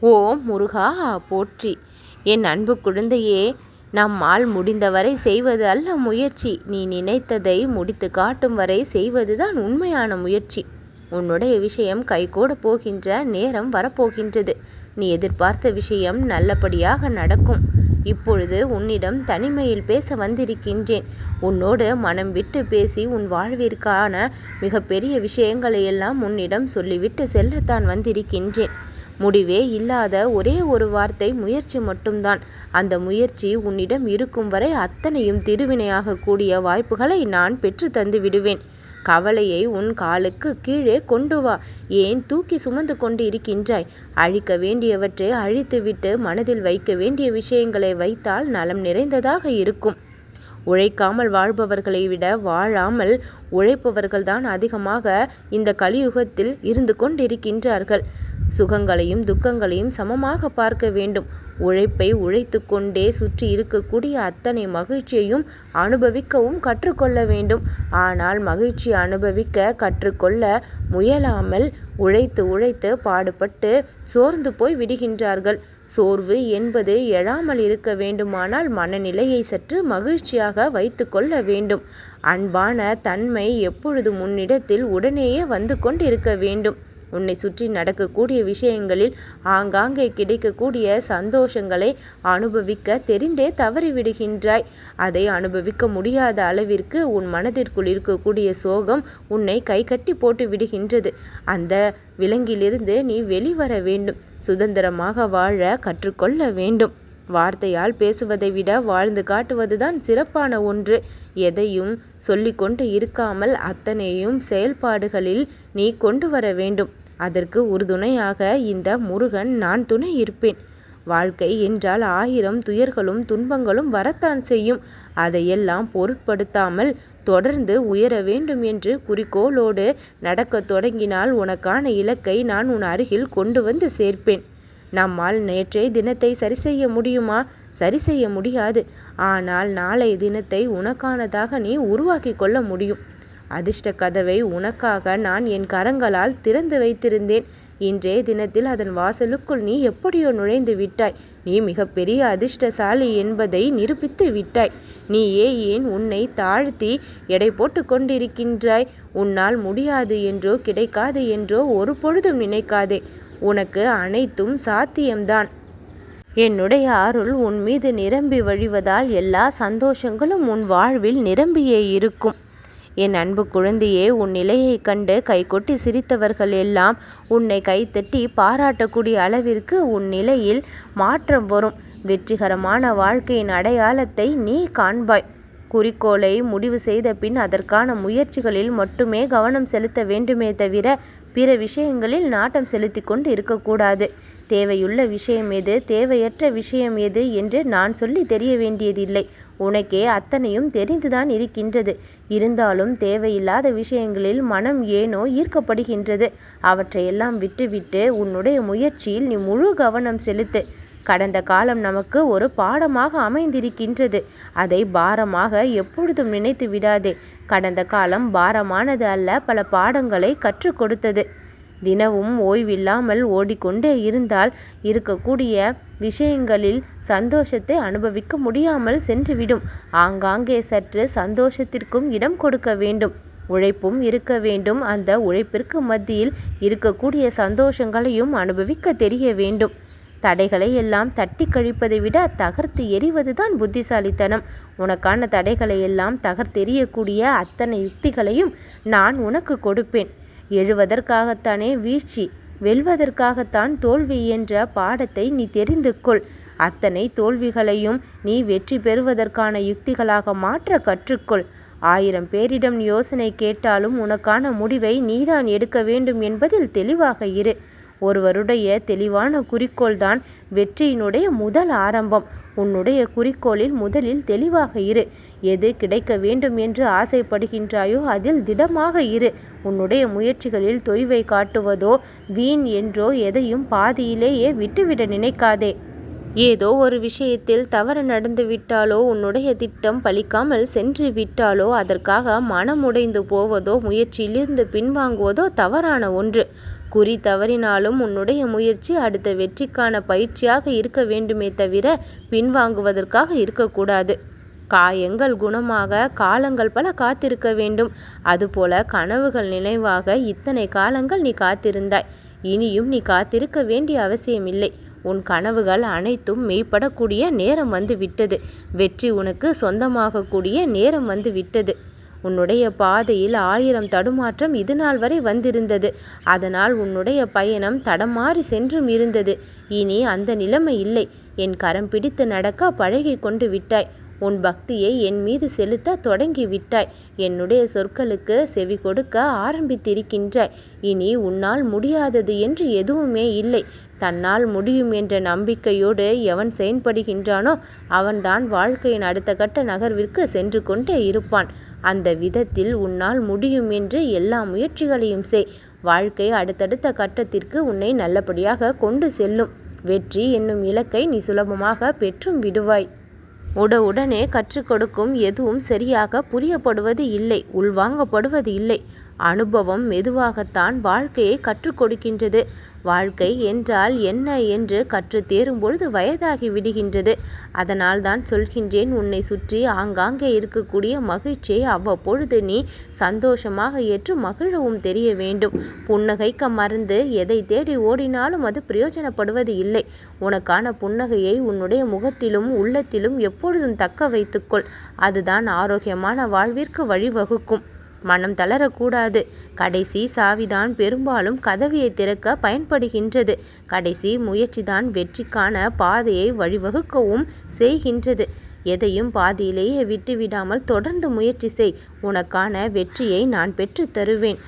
ஓம் முருகா போற்றி. என் அன்பு குழந்தையே நம்மால் முடிந்தவரை செய்வது அல்ல முயற்சி. நீ நினைத்ததை முடித்து காட்டும் வரை செய்வதுதான் உண்மையான முயற்சி. உன்னுடைய விஷயம் கைகூட போகின்ற நேரம் வரப்போகின்றது. நீ எதிர்பார்த்த விஷயம் நல்லபடியாக நடக்கும். இப்பொழுது உன்னிடம் தனிமையில் பேச வந்திருக்கின்றேன். உன்னோடு மனம் விட்டு பேசி உன் வாழ்விற்கான மிகப்பெரிய விஷயங்களை எல்லாம் உன்னிடம் சொல்லிவிட்டு செல்லத்தான் வந்திருக்கின்றேன். முடிவே இல்லாத ஒரே ஒரு வார்த்தை முயற்சி மட்டும்தான். அந்த முயற்சி உன்னிடம் இருக்கும் வரை அத்தனையும் திருவினையாக கூடிய வாய்ப்புகளை நான் பெற்று தந்து விடுவேன். கவலையை உன் காலுக்கு கீழே கொண்டு வா. ஏன் தூக்கி சுமந்து கொண்டு இருக்கின்றாய்? அழிக்க வேண்டியவற்றை அழித்துவிட்டு மனதில் வைக்க வேண்டிய விஷயங்களை வைத்தால் நலம் நிறைந்ததாக இருக்கும். உழைக்காமல் வாழ்பவர்களை விட வாழாமல் உழைப்பவர்கள்தான் அதிகமாக இந்த கலியுகத்தில் இருந்து கொண்டிருக்கின்றார்கள். சுகங்களையும் துக்கங்களையும் சமமாக பார்க்க வேண்டும். உழைப்பை உழைத்து கொண்டே சுற்றி இருக்கக்கூடிய அத்தனை மகிழ்ச்சியையும் அனுபவிக்கவும் கற்றுக்கொள்ள வேண்டும். ஆனால் மகிழ்ச்சி அனுபவிக்க கற்றுக்கொள்ள முயலாமல் உழைத்து உழைத்து பாடுபட்டு சோர்ந்து போய் விடுகின்றார்கள். சோர்வு என்பது எழாமல் இருக்க வேண்டுமானால் மனநிலையை சற்று மகிழ்ச்சியாக வைத்துக்கொள்ள வேண்டும். அன்பான தன்மை எப்பொழுது முன்னிடத்தில் உடனேயே வந்து கொண்டிருக்க வேண்டும். உன்னை சுற்றி நடக்கக்கூடிய விஷயங்களில் ஆங்காங்கே கிடைக்கக்கூடிய சந்தோஷங்களை அனுபவிக்க தெரிந்தே தவறிவிடுகின்றாய். அதை அனுபவிக்க முடியாத அளவிற்கு உன் மனதிற்குள் இருக்கக்கூடிய சோகம் உன்னை கைகட்டி போட்டு விடுகின்றது அந்த விலங்கிலிருந்து நீ வெளிவர வேண்டும். சுதந்திரமாக வாழ கற்றுக்கொள்ள வேண்டும். வார்த்தையால் பேசுவதை விட வாழ்ந்து காட்டுவதுதான் சிறப்பான ஒன்று. எதையும் சொல்லிக்கொண்டு இருக்காமல் அத்தனையும் செயல்பாடுகளில் நீ கொண்டு வர வேண்டும். அதற்கு உறுதுணையாக இந்த முருகன் நான் துணை இருப்பேன். வாழ்க்கை என்றால் ஆயிரம் துயர்களும் துன்பங்களும் வரத்தான் செய்யும். அதையெல்லாம் பொருட்படுத்தாமல் தொடர்ந்து உயர வேண்டும் என்று குறிக்கோளோடு நடக்கத் தொடங்கினால் உனக்கான இலக்கை நான் உன் அருகில் கொண்டு வந்து சேர்ப்பேன். நம்மால் நேற்றைய தினத்தை சரி செய்ய முடியுமா? சரி செய்ய முடியாது. ஆனால் நாளைய தினத்தை உனக்கானதாக நீ உருவாக்கி கொள்ள முடியும். அதிர்ஷ்ட கதவை உனக்காக நான் என் கரங்களால் திறந்து வைத்திருந்தேன். இன்றைய தினத்தில் அதன் வாசலுக்குள் நீ எப்படியோ நுழைந்து விட்டாய். நீ மிகப்பெரிய அதிர்ஷ்டசாலி என்பதை நிரூபித்து விட்டாய். நீயே ஏன் உன்னை தாழ்த்தி எடை போட்டு கொண்டிருக்கின்றாய்? உன்னால் முடியாது என்றோ கிடைக்காது என்றோ ஒரு பொழுதும் நினைக்காதே. உனக்கு அனைத்தும் சாத்தியம்தான். என்னுடைய அருள் உன் மீது நிரம்பி வழிவதால் எல்லா சந்தோஷங்களும் உன் வாழ்வில் நிரம்பியே இருக்கும். என் அன்பு குழந்தையே உன் நிலையை கண்டு கைகொட்டி சிரித்தவர்கள் எல்லாம் உன்னை கைத்தட்டி பாராட்டக்கூடிய அளவிற்கு உன் நிலையில் மாற்றம் வரும். வெற்றிகரமான வாழ்க்கையின் அடையாளத்தை நீ காண்பாய். குறிக்கோளை முடிவு செய்த பின் அதற்கான முயற்சிகளில் மட்டுமே கவனம் செலுத்த வேண்டுமே தவிர பிற விஷயங்களில் நாட்டம் செலுத்தி கொண்டு இருக்கக்கூடாது. தேவையுள்ள விஷயம் எது தேவையற்ற விஷயம் எது என்று நான் சொல்லி தெரிய வேண்டியதில்லை. உனக்கே அத்தனையும் தெரிந்துதான் இருக்கின்றது. இருந்தாலும் தேவையில்லாத விஷயங்களில் மனம் ஏனோ ஈர்க்கப்படுகின்றது. அவற்றையெல்லாம் விட்டுவிட்டு உன்னுடைய முயற்சியில் நீ முழு கவனம் செலுத்து. கடந்த காலம் நமக்கு ஒரு பாடமாக அமைந்திருக்கின்றது. அதை பாரமாக எப்பொழுதும் நினைத்து விடாதே. கடந்த காலம் பாரமானது அல்ல பல பாடங்களை கற்றுக் கொடுத்தது. தினமும் ஓய்வில்லாமல் ஓடிக்கொண்டே இருந்தால் இருக்கக்கூடிய விஷயங்களில் சந்தோஷத்தை அனுபவிக்க முடியாமல் சென்றுவிடும். ஆங்காங்கே சற்று சந்தோஷத்திற்கும் இடம் கொடுக்க வேண்டும். உழைப்பும் இருக்க வேண்டும். அந்த உழைப்பிற்கு மத்தியில் இருக்கக்கூடிய சந்தோஷங்களையும் அனுபவிக்க தெரிய வேண்டும். தடைகளை எல்லாம் தட்டி கழிப்பதை விட தகர்த்து எறிவதுதான் புத்திசாலித்தனம். உனக்கான தடைகளை எல்லாம் தகர்த்தெறியக்கூடிய அத்தனை யுக்திகளையும் நான் உனக்கு கொடுப்பேன். எழுவதற்காகத்தானே வீழ்ச்சி வெல்வதற்காகத்தான் தோல்வி என்ற பாடத்தை நீ தெரிந்து கொள். அத்தனை தோல்விகளையும் நீ வெற்றி பெறுவதற்கான யுக்திகளாக மாற்ற கற்றுக்கொள். ஆயிரம் பேரிடம் யோசனை கேட்டாலும் உனக்கான முடிவை நீதான் எடுக்க வேண்டும் என்பதில் தெளிவாக இரு. ஒருவருடைய தெளிவான குறிக்கோள்தான் வெற்றியினுடைய முதல் ஆரம்பம். உன்னுடைய குறிக்கோளில் முதலில் தெளிவாக இரு. எது கிடைக்க வேண்டும் என்று ஆசைப்படுகின்றாயோ அதில் திடமாக இரு. உன்னுடைய முயற்சிகளில் தொய்வை காட்டுவதோ வீண் என்றோ எதையும் பாதியிலேயே விட்டுவிட நினைக்காதே. ஏதோ ஒரு விஷயத்தில் தவறு நடந்து விட்டாலோ உன்னுடைய திட்டம் பலிக்காமல் சென்று விட்டாலோ அதற்காக மனமுடைந்து போவதோ முயற்சியிலிருந்து பின்வாங்குவதோ தவறான ஒன்று. குறி தவறினாலும் உன்னுடைய முயற்சி அடுத்த வெற்றிக்கான பயிற்சியாக இருக்க வேண்டுமே தவிர பின்வாங்குவதற்காக இருக்கக்கூடாது. காயங்கள் குணமாக காலங்கள் பல காத்திருக்க வேண்டும். அதுபோல கனவுகள் நினைவாக இத்தனை காலங்கள் நீ காத்திருந்தாய். இனியும் நீ காத்திருக்க வேண்டிய அவசியமில்லை. உன் கனவுகள் அனைத்தும் மெய்ப்படக்கூடிய நேரம் வந்து விட்டது வெற்றி உனக்கு சொந்தமாகக்கூடிய நேரம் வந்து விட்டது உன்னுடைய பாதையில் ஆயிரம் தடுமாற்றம் இது நாள் வரை வந்திருந்தது. அதனால் உன்னுடைய பயணம் தடமாறி சென்றும் இருந்தது. இனி அந்த நிலைமை இல்லை. என் கரம் பிடித்து நடக்க பழகி கொண்டு விட்டாய். உன் பக்தியை என் மீது செலுத்த தொடங்கி விட்டாய் என்னுடைய சொற்களுக்கு செவி கொடுக்க ஆரம்பித்திருக்கின்றாய். இனி உன்னால் முடியாதது என்று எதுவுமே இல்லை. தன்னால் முடியும் என்ற நம்பிக்கையோடு எவன் செயல்படுகின்றானோ அவன்தான் வாழ்க்கையின் அடுத்த கட்ட நகர்விற்கு சென்று கொண்டே இருப்பான். அந்த விதத்தில் உன்னால் முடியும் என்று எல்லா முயற்சிகளையும் செய். வாழ்க்கை அடுத்தடுத்த கட்டத்திற்கு உன்னை நல்லபடியாக கொண்டு செல்லும். வெற்றி என்னும் இலக்கை நீ சுலபமாக பெற்றும் விடுவாய். உட உடனே கற்றுக் கொடுக்கும் எதுவும் சரியாக புரியப்படுவது இல்லை உள்வாங்கப்படுவது இல்லை. அனுபவம் மெதுவாகத்தான் வாழ்க்கையை கற்றுக் கொடுக்கின்றது. வாழ்க்கை என்றால் என்ன என்று கற்று தேரும் பொழுது வயதாகி விடுகின்றது. அதனால் தான் சொல்கின்றேன் உன்னை சுற்றி ஆங்காங்கே இருக்கக்கூடிய மகிழ்ச்சியை அவ்வப்பொழுது நீ சந்தோஷமாக ஏற்று மகிழவும் தெரிய வேண்டும். புன்னகைக்க மறந்து எதை தேடி ஓடினாலும் அது பிரயோஜனப்படுவது இல்லை. உனக்கான புன்னகையை உன்னுடைய முகத்திலும் உள்ளத்திலும் எப்பொழுதும் தக்க வைத்துக்கொள். அதுதான் ஆரோக்கியமான வாழ்விற்கு வழிவகுக்கும். மனம் தளரக்கூடாது. கடைசி சாவிதான் பெரும்பாலும் கதவியை திறக்க பயன்படுகின்றது. கடைசி முயற்சிதான் வெற்றிக்கான பாதையை வழிவகுக்கவும் செய்கின்றது. எதையும் பாதியிலேயே விட்டுவிடாமல் தொடர்ந்து முயற்சி செய். உனக்கான வெற்றியை நான் பெற்று தருவேன்.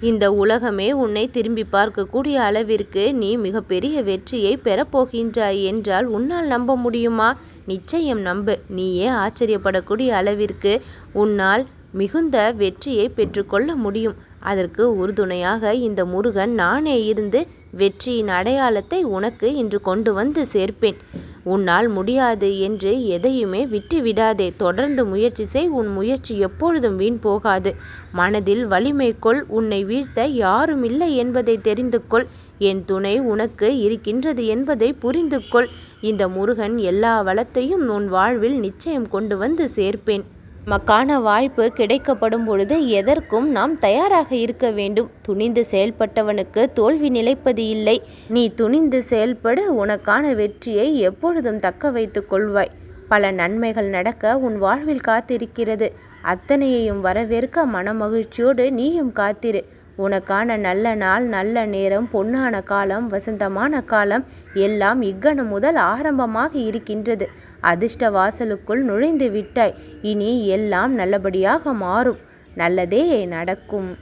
இந்த உலகமே உன்னை திரும்பி பார்க்கக்கூடிய அளவிற்கு நீ மிகப்பெரிய வெற்றியை பெறப்போகின்றாய் என்றால் உன்னால் நம்ப முடியுமா? நிச்சயம் நம்பு. நீயே ஆச்சரியப்படக்கூடிய அளவிற்கு உன்னால் மிகுந்த வெற்றியை பெற்றுக்கொள்ள முடியும். அதற்கு உறுதுணையாக இந்த முருகன் நானே இருந்து வெற்றியின் அடையாளத்தை உனக்கு இன்று கொண்டு வந்து சேர்ப்பேன். உன்னால் முடியாது என்று எதையுமே விட்டு விடாதே தொடர்ந்து முயற்சி செய். உன் முயற்சி எப்பொழுதும் வீண் போகாது. மனதில் வலிமை கொள். உன்னை வீழ்த்த யாரும் இல்லை என்பதை தெரிந்து கொள். என் துணை உனக்கு இருக்கின்றது என்பதை புரிந்து கொள். இந்த முருகன் எல்லா வளத்தையும் உன் வாழ்வில் நிச்சயம் கொண்டு வந்து சேர்ப்பேன். நமக்கான வாய்ப்பு கிடைக்கப்படும் பொழுது எதற்கும் நாம் தயாராக இருக்க வேண்டும். துணிந்து செயல்பட்டவனுக்கு தோல்வி நிலைப்பது இல்லை. நீ துணிந்து செயல்பட உனக்கான வெற்றியை எப்பொழுதும் தக்க வைத்து கொள்வாய். பல நன்மைகள் நடக்க உன் வாழ்வில் காத்திருக்கிறது. அத்தனையையும் வரவேற்க மனமகிழ்ச்சியோடு நீயும் காத்திரு. உனக்கான நல்ல நாள் நல்ல நேரம் பொன்னான காலம் வசந்தமான காலம் எல்லாம் இக்கணம் முதல் ஆரம்பமாக இருக்கின்றது. அதிர்ஷ்ட வாசலுக்குள் நுழைந்து விட்டாய். இனி எல்லாம் நல்லபடியாக மாறும். நல்லதே நடக்கும்.